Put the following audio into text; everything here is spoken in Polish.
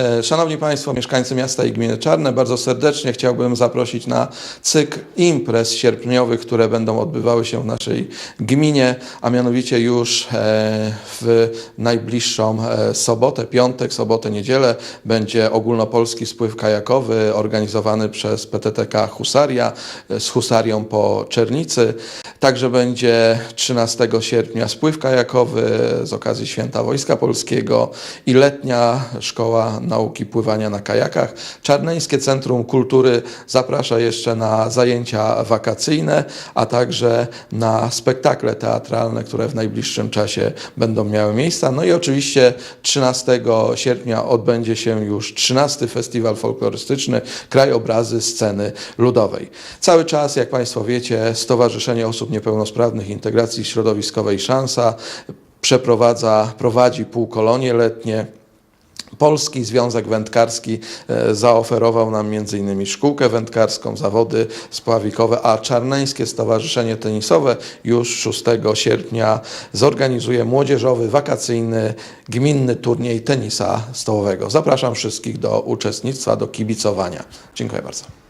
E, Szanowni Państwo, mieszkańcy miasta i gminy Czarne, bardzo serdecznie chciałbym zaprosić na cykl imprez sierpniowych, które będą odbywały się w naszej gminie, a mianowicie już e, w najbliższą e, sobotę, piątek, sobotę, niedzielę będzie ogólnopolski spływ kajakowy organizowany przez PTTK Husaria z Husarią po Czernicy. Także będzie 13 sierpnia spływ kajakowy z okazji Święta Wojska Polskiego i letnia szkoła nauki pływania na kajakach. Czarneńskie Centrum Kultury zaprasza jeszcze na zajęcia wakacyjne, a także na spektakle teatralne, które w najbliższym czasie będą miały miejsca. No i oczywiście 13 sierpnia odbędzie się już 13 Festiwal Folklorystyczny Krajobrazy Sceny Ludowej. Cały czas, jak Państwo wiecie, Stowarzyszenie Osób Niepełnosprawnych Integracji Środowiskowej Szansa przeprowadza, prowadzi półkolonie letnie. Polski Związek Wędkarski e, zaoferował nam m.in. szkółkę wędkarską, zawody spławikowe, a Czarneńskie Stowarzyszenie Tenisowe już 6 sierpnia zorganizuje młodzieżowy, wakacyjny, gminny turniej tenisa stołowego. Zapraszam wszystkich do uczestnictwa, do kibicowania. Dziękuję bardzo.